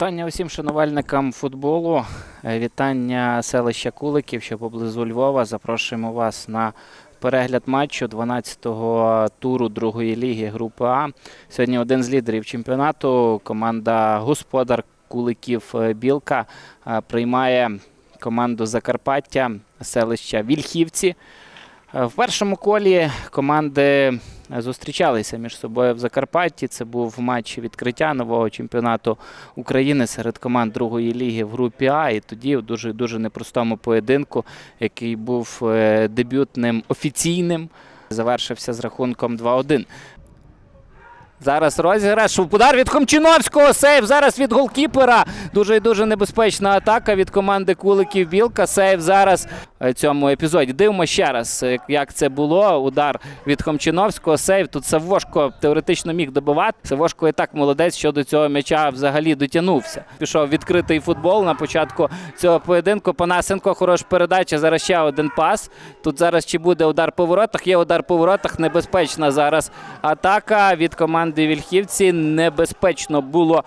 Вітання усім шанувальникам футболу. Е, Вітання селища Куликів, що поблизу Львова. Запрошуємо вас на перегляд матчу 12-го туру другої ліги групи А. Сьогодні один з лідерів чемпіонату. Команда Господар Куликів е, Білка е, приймає команду Закарпаття селища Вільхівці. Е, В першому колі команди зустрічалися між собою в Закарпатті. Це був матч відкриття нового чемпіонату України серед команд другої ліги в групі А. І тоді в дуже дуже непростому поєдинку, який був е, дебютним офіційним, завершився з рахунком 2-1. Зараз розіграш. Удар від Хомчиновського. Сейв зараз від голкіпера. Дуже і дуже небезпечна атака від команди Куликів Білка. Сейв зараз цьому епізоді. Дивимо ще раз, е, як це було. Удар від Хомчиновського. Сейв. Тут Савошко теоретично міг добивати. Савошко і так молодець, що до цього м'яча взагалі дотягнувся. Пішов відкритий футбол на початку цього поєдинку. Панасенко, хороша передача. Зараз ще один пас. Тут зараз чи буде удар по воротах? Є удар по воротах. Небезпечна зараз атака від команди Вільхівці. Небезпечно було е,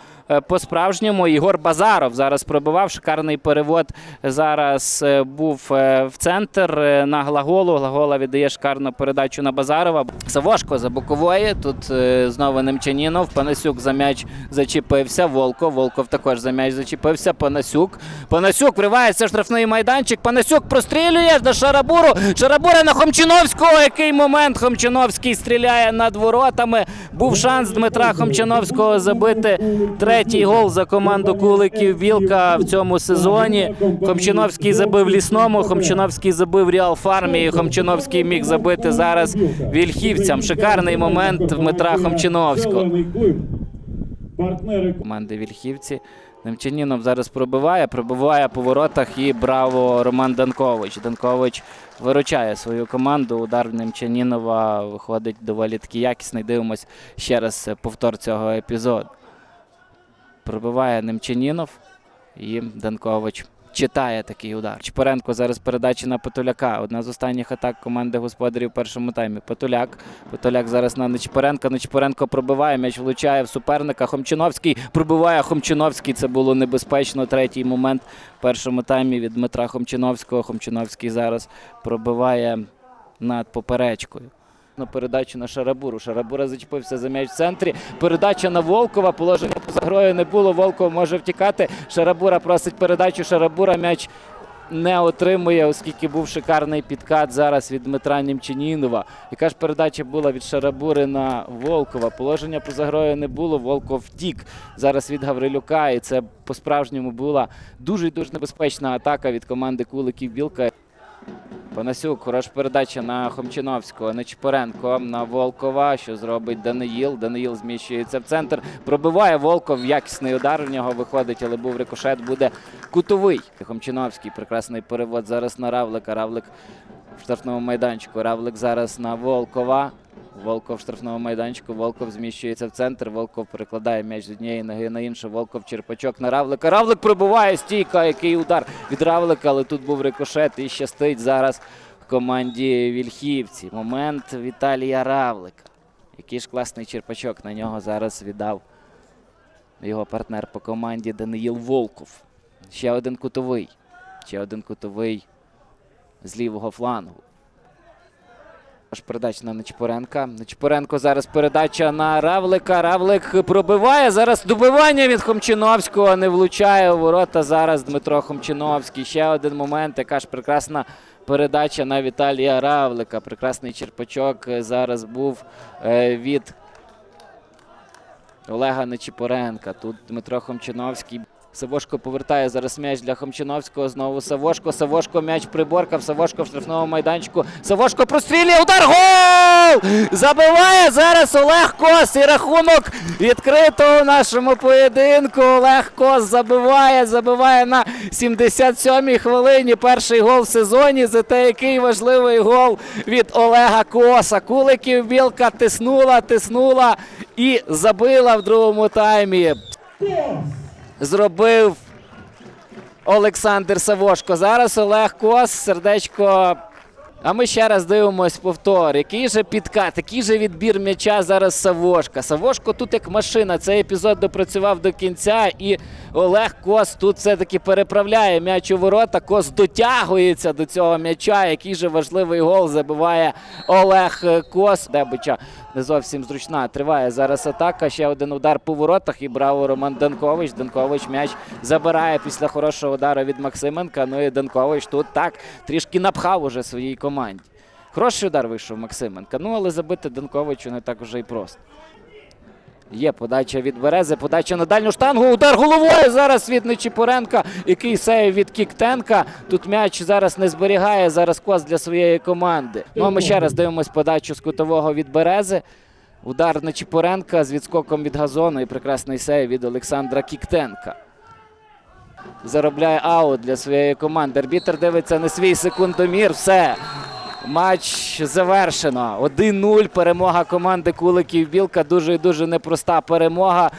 по-справжньому. Ігор Базаров зараз пробивав. Шикарний перевод зараз е, був е, в центр е, на глаголу. Глагола віддає шикарну передачу на Базарова. Савошко за бокової. Тут е, знову Немчанінов. Панасюк за м'яч зачепився. Волков. Волков також за м'яч зачепився. Панасюк. Панасюк вривається в штрафний майданчик. Панасюк прострілює на Шарабуру. Шарабура на Хомчиновського. Який момент Хомчиновський стріляє над воротами. Був шанс Дмитра Хомчиновського забити третій гол за команду Куликів Білка в цьому сезоні. Хомчиновський забив лісному. Хомчиновський забив Реал Фармі. Хомчиновський міг забити зараз вільхівцям. Шикарний момент Дмитра Хомчиновського. Команди Вільхівці. Немчанінов зараз пробиває, пробиває по воротах і браво Роман Данкович. Данкович виручає свою команду. Удар Немчанінова виходить доволі таки якісний. Дивимось ще раз повтор цього епізоду. Пробиває Немчанінов і Данкович. Читає такий удар. Чпоренко зараз передача на Патуляка. Одна з останніх атак команди господарів в першому таймі. Патуляк. Патуляк зараз на Нечпоренка. Нечпоренко пробиває. М'яч влучає в суперника. Хомчиновський пробиває Хомчиновський. Це було небезпечно. Третій момент в першому таймі від Дмитра Хомчиновського. Хомчиновський зараз пробиває над поперечкою. На передачу на Шарабуру. Шарабура зачепився за м'яч в центрі. Передача на Волкова. Положення поза грою не було. Волков може втікати. Шарабура просить передачу. Шарабура м'яч не отримує, оскільки був шикарний підкат зараз від Дмитра Німчанінова. Яка ж передача була від Шарабури на Волкова? Положення поза грою не було. Волков втік зараз від Гаврилюка. І це по-справжньому була дуже дуже небезпечна атака від команди Куликів Білка. Панасюк, хороша передача на Хомчиновського, Нечпоренко на Волкова. Що зробить Даниїл? Даниїл зміщується в центр. Пробиває Волков. Якісний удар в нього виходить, але був рикошет, буде кутовий. Хомчиновський. Прекрасний перевод зараз на Равлика. Равлик в штрафному майданчику. Равлик зараз на Волкова. Волков в штрафному майданчику. Волков зміщується в центр. Волков перекладає м'яч з однієї ноги на іншу. Волков черпачок на Равлика. Равлик пробиває стійка. Який удар від Равлика, але тут був рикошет і щастить зараз команді Вільхівці. Момент Віталія Равлика. Який ж класний черпачок на нього зараз віддав його партнер по команді Даниїл Волков. Ще один кутовий. Ще один кутовий з лівого флангу. Аж передача на Нечпоренка. Нечпоренко зараз передача на Равлика. Равлик пробиває. Зараз добивання від Хомчиновського. Не влучає у ворота. Зараз Дмитро Хомчиновський. Ще один момент. Яка ж прекрасна передача на Віталія Равлика. Прекрасний черпачок зараз був е, від Олега Нечіпоренка. Тут Дмитро Хомчиновський. Савошко повертає зараз м'яч для Хомчиновського. Знову Савошко. Савошко м'яч приборкав. Савошко в штрафному майданчику. Савошко прострілює. Удар. Гол! Забиває зараз Олег Кос. І рахунок відкрито у нашому поєдинку. Олег Кос забиває. Забиває на 77-й хвилині. Перший гол в сезоні. Зате який важливий гол від Олега Коса. Куликів Білка тиснула, тиснула і забила в другому таймі зробив Олександр Савошко. Зараз Олег Кос, сердечко А ми ще раз дивимось повтор. Який же підкат, який же відбір м'яча зараз Савошка. Савошко тут як машина. Цей епізод допрацював до кінця, і Олег Кос тут все-таки переправляє м'яч у ворота. Кос дотягується до цього м'яча. Який же важливий гол забиває Олег Кос. Дебича не зовсім зручна. Триває зараз атака. Ще один удар по воротах. І браво Роман Данкович. Данкович м'яч забирає після хорошого удару від Максименка. Ну і Данкович тут так трішки напхав уже своїй команді. Хороший удар вийшов Максименка. Ну, але забити Данковичу не так уже і просто. Є подача від Берези, подача на дальню штангу. Удар головою зараз від Нечіпоренка. Який сейв від Кіктенка. Тут м'яч зараз не зберігає. Зараз кос для своєї команди. Ну а ми ще раз дивимось подачу з кутового від Берези. Удар Нечіпоренка з відскоком від газону і прекрасний сейв від Олександра Кіктенка. Заробляє аут для своєї команди. Арбітер дивиться на свій секундомір. Все. Матч завершено. 1-0. Перемога команди Куликів Білка. Дуже і дуже непроста перемога.